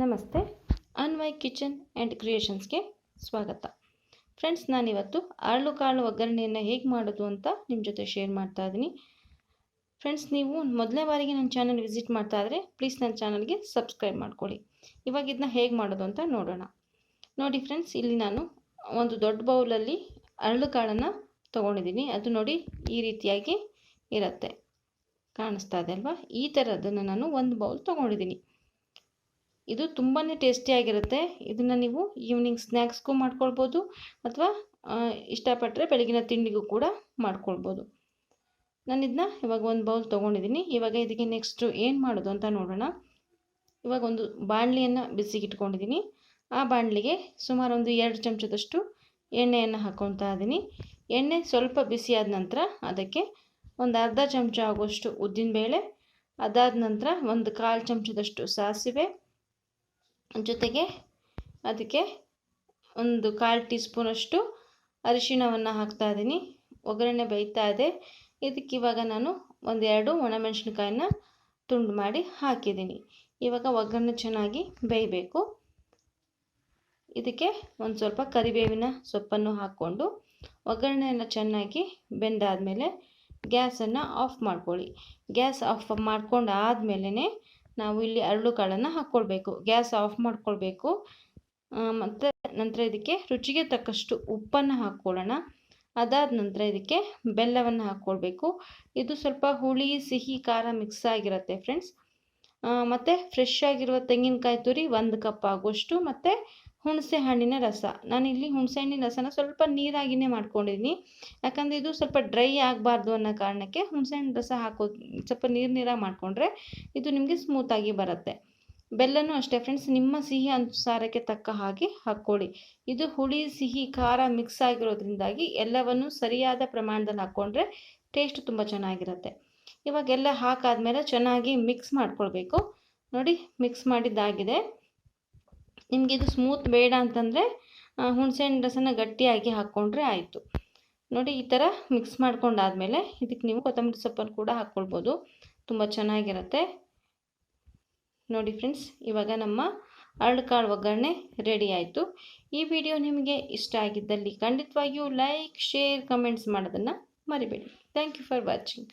ನಮಸ್ತೆ. Anvay kitchen and ಕ್ರಿಯೇಷನ್ಸ್ಗೆ ಸ್ವಾಗತ. Friends, ನಾನಿವತ್ತು ಅರಳು ಕಾಳು ಒಗ್ಗರಣೆಯನ್ನು ಹೇಗೆ ಮಾಡೋದು ಅಂತ ನಿಮ್ಮ ಜೊತೆ ಶೇರ್ ಮಾಡ್ತಾ ಇದ್ದೀನಿ. ಫ್ರೆಂಡ್ಸ್, ನೀವು ಮೊದಲನೇ ಬಾರಿಗೆ ನನ್ನ ಚಾನಲ್ ವಿಸಿಟ್ ಮಾಡ್ತಾ ಇದ್ದರೆ ಪ್ಲೀಸ್ ನನ್ನ ಚಾನಲ್ಗೆ ಸಬ್ಸ್ಕ್ರೈಬ್ ಮಾಡ್ಕೊಳ್ಳಿ. ಇವಾಗ ಇದನ್ನ ಹೇಗೆ ಮಾಡೋದು ಅಂತ ನೋಡೋಣ. ನೋಡಿ ಫ್ರೆಂಡ್ಸ್, ಇಲ್ಲಿ ನಾನು ಒಂದು ದೊಡ್ಡ ಬೌಲಲ್ಲಿ ಅರಳು ಕಾಳನ್ನು ತೊಗೊಂಡಿದ್ದೀನಿ. ಅದು ನೋಡಿ ಈ ರೀತಿಯಾಗಿ ಇರುತ್ತೆ. ಕಾಣಿಸ್ತಾ ಇದೆ ಅಲ್ವಾ? ಈ ಥರದನ್ನು ನಾನು ಒಂದು ಬೌಲ್ ತೊಗೊಂಡಿದ್ದೀನಿ. ಇದು ತುಂಬಾ ಟೇಸ್ಟಿಯಾಗಿರುತ್ತೆ ಇದನ್ನು ನೀವು ಈವ್ನಿಂಗ್ ಸ್ನ್ಯಾಕ್ಸ್ಗೂ ಮಾಡ್ಕೊಳ್ಬೋದು ಅಥವಾ ಇಷ್ಟಪಟ್ಟರೆ ಬೆಳಗಿನ ತಿಂಡಿಗೂ ಕೂಡ ಮಾಡ್ಕೊಳ್ಬೋದು. ನಾನು ಇದನ್ನ ಇವಾಗ ಒಂದು ಬೌಲ್ ತೊಗೊಂಡಿದ್ದೀನಿ ಇವಾಗ ಇದಕ್ಕೆ ನೆಕ್ಸ್ಟು ಏನು ಮಾಡೋದು ಅಂತ ನೋಡೋಣ. ಇವಾಗ ಒಂದು ಬಾಣಲಿಯನ್ನು ಬಿಸಿಗೆ ಇಟ್ಕೊಂಡಿದ್ದೀನಿ ಆ ಬಾಣಲಿಗೆ ಸುಮಾರು ಒಂದು ಎರಡು ಚಮಚದಷ್ಟು ಎಣ್ಣೆಯನ್ನು ಹಾಕ್ಕೊತಾ ಇದ್ದೀನಿ ಎಣ್ಣೆ ಸ್ವಲ್ಪ ಬಿಸಿಯಾದ ನಂತರ ಅದಕ್ಕೆ ಒಂದು ಅರ್ಧ ಚಮಚ ಆಗುವಷ್ಟು ಉದ್ದಿನಬೇಳೆ, ಅದಾದ ನಂತರ ಒಂದು ಕಾಲು ಚಮಚದಷ್ಟು ಸಾಸಿವೆ ಜೊತೆಗೆ ಅದಕ್ಕೆ ಒಂದು ಕಾಲು ಟೀ ಸ್ಪೂನಷ್ಟು ಅರಿಶಿಣವನ್ನು ಹಾಕ್ತಾ ಇದ್ದೀನಿ. ಒಗ್ಗರಣೆ ಬೇಯ್ತಾ ಇದೆ. ಇದಕ್ಕೆ ಇವಾಗ ನಾನು ಒಂದೆರಡು ಒಣಮೆಣಸಿನ್ಕಾಯನ್ನ ತುಂಡು ಮಾಡಿ ಹಾಕಿದ್ದೀನಿ. ಇವಾಗ ಒಗ್ಗರಣೆ ಚೆನ್ನಾಗಿ ಬೇಯಬೇಕು. ಇದಕ್ಕೆ ಒಂದು ಸ್ವಲ್ಪ ಕರಿಬೇವಿನ ಸೊಪ್ಪನ್ನು ಹಾಕ್ಕೊಂಡು ಒಗ್ಗರಣೆಯನ್ನು ಚೆನ್ನಾಗಿ ಬೆಂದಾದಮೇಲೆ ಗ್ಯಾಸನ್ನು ಆಫ್ ಮಾಡ್ಕೊಳ್ಳಿ. ಗ್ಯಾಸ್ ಆಫ್ ಮಾಡ್ಕೊಂಡು ಆದಮೇಲೆ ನಾವು ಇಲ್ಲಿ ಅರಳು ಕಾಳನ್ನು ಹಾಕ್ಕೊಳ್ಬೇಕು. ಗ್ಯಾಸ್ ಆಫ್ ಮಾಡ್ಕೊಳ್ಬೇಕು. ಮತ್ತು ನಂತರ ಇದಕ್ಕೆ ರುಚಿಗೆ ತಕ್ಕಷ್ಟು ಉಪ್ಪನ್ನು ಹಾಕ್ಕೊಳ್ಳೋಣ. ಅದಾದ ನಂತರ ಇದಕ್ಕೆ ಬೆಲ್ಲವನ್ನು ಹಾಕ್ಕೊಳ್ಬೇಕು. ಇದು ಸ್ವಲ್ಪ ಹುಳಿ, ಸಿಹಿ, ಖಾರ ಮಿಕ್ಸ್ ಆಗಿರುತ್ತೆ ಫ್ರೆಂಡ್ಸ್ ಮತ್ತು ಫ್ರೆಶ್ ಆಗಿರುವ ತೆಂಗಿನಕಾಯಿ ತುರಿ ಒಂದು ಕಪ್ ಆಗುವಷ್ಟು, ಮತ್ತು ಹುಣಸೆ ಹಣ್ಣಿನ ರಸ. ನಾನಿಲ್ಲಿ ಹುಣಸೆ ಹಣ್ಣಿನ ರಸನ ಸ್ವಲ್ಪ ನೀರಾಗಿನೇ ಮಾಡ್ಕೊಂಡಿದ್ದೀನಿ ಯಾಕಂದರೆ ಇದು ಸ್ವಲ್ಪ ಡ್ರೈ ಆಗಬಾರ್ದು ಅನ್ನೋ ಕಾರಣಕ್ಕೆ ಹುಣಸೆ ಹಣ್ಣು ರಸ ಹಾಕೋ, ಸ್ವಲ್ಪ ನೀರು ನೀರಾಗಿ ಮಾಡಿಕೊಂಡ್ರೆ ಇದು ನಿಮಗೆ ಸ್ಮೂತಾಗಿ ಬರುತ್ತೆ. ಬೆಲ್ಲನೂ ಅಷ್ಟೇ ಫ್ರೆಂಡ್ಸ್ ನಿಮ್ಮ ಸಿಹಿ ಅನುಸಾರಕ್ಕೆ ತಕ್ಕ ಹಾಗೆ ಹಾಕ್ಕೊಳ್ಳಿ ಇದು ಹುಳಿ, ಸಿಹಿ, ಖಾರ ಮಿಕ್ಸ್ ಆಗಿರೋದ್ರಿಂದಾಗಿ ಎಲ್ಲವನ್ನು ಸರಿಯಾದ ಪ್ರಮಾಣದಲ್ಲಿ ಹಾಕ್ಕೊಂಡ್ರೆ ಟೇಸ್ಟ್ ತುಂಬ ಚೆನ್ನಾಗಿರುತ್ತೆ. ಇವಾಗೆಲ್ಲ ಹಾಕಾದ್ಮೇಲೆ ಚೆನ್ನಾಗಿ ಮಿಕ್ಸ್ ಮಾಡ್ಕೊಳ್ಬೇಕು. ನೋಡಿ ಮಿಕ್ಸ್ ಮಾಡಿದ್ದಾಗಿದೆ. ನಿಮಗೆ ಇದು ಸ್ಮೂತ್ ಬೇಡ ಅಂತಂದರೆ ಹುಣಸೆಹಣ್ಣು ರಸನ ಗಟ್ಟಿಯಾಗಿ ಹಾಕ್ಕೊಂಡ್ರೆ ಆಯಿತು. ನೋಡಿ, ಈ ಥರ ಮಿಕ್ಸ್ ಮಾಡ್ಕೊಂಡಾದಮೇಲೆ ಇದಕ್ಕೆ ನೀವು ಕೊತ್ತಂಬರಿ ಸೊಪ್ಪನ್ನು ಕೂಡ ಹಾಕ್ಕೊಳ್ಬೋದು ತುಂಬ ಚೆನ್ನಾಗಿರುತ್ತೆ. ನೋಡಿ ಫ್ರೆಂಡ್ಸ್ ಇವಾಗ ನಮ್ಮ ಕಾಳು ಒಗ್ಗರಣೆ ರೆಡಿ ಆಯಿತು. ಈ ವಿಡಿಯೋ ನಿಮಗೆ ಇಷ್ಟ ಆಗಿದ್ದಲ್ಲಿ ಖಂಡಿತವಾಗಿಯೂ ಲೈಕ್ ಶೇರ್ ಕಮೆಂಟ್ಸ್ ಮಾಡೋದನ್ನು ಮರಿಬೇಡಿ. Thank you for watching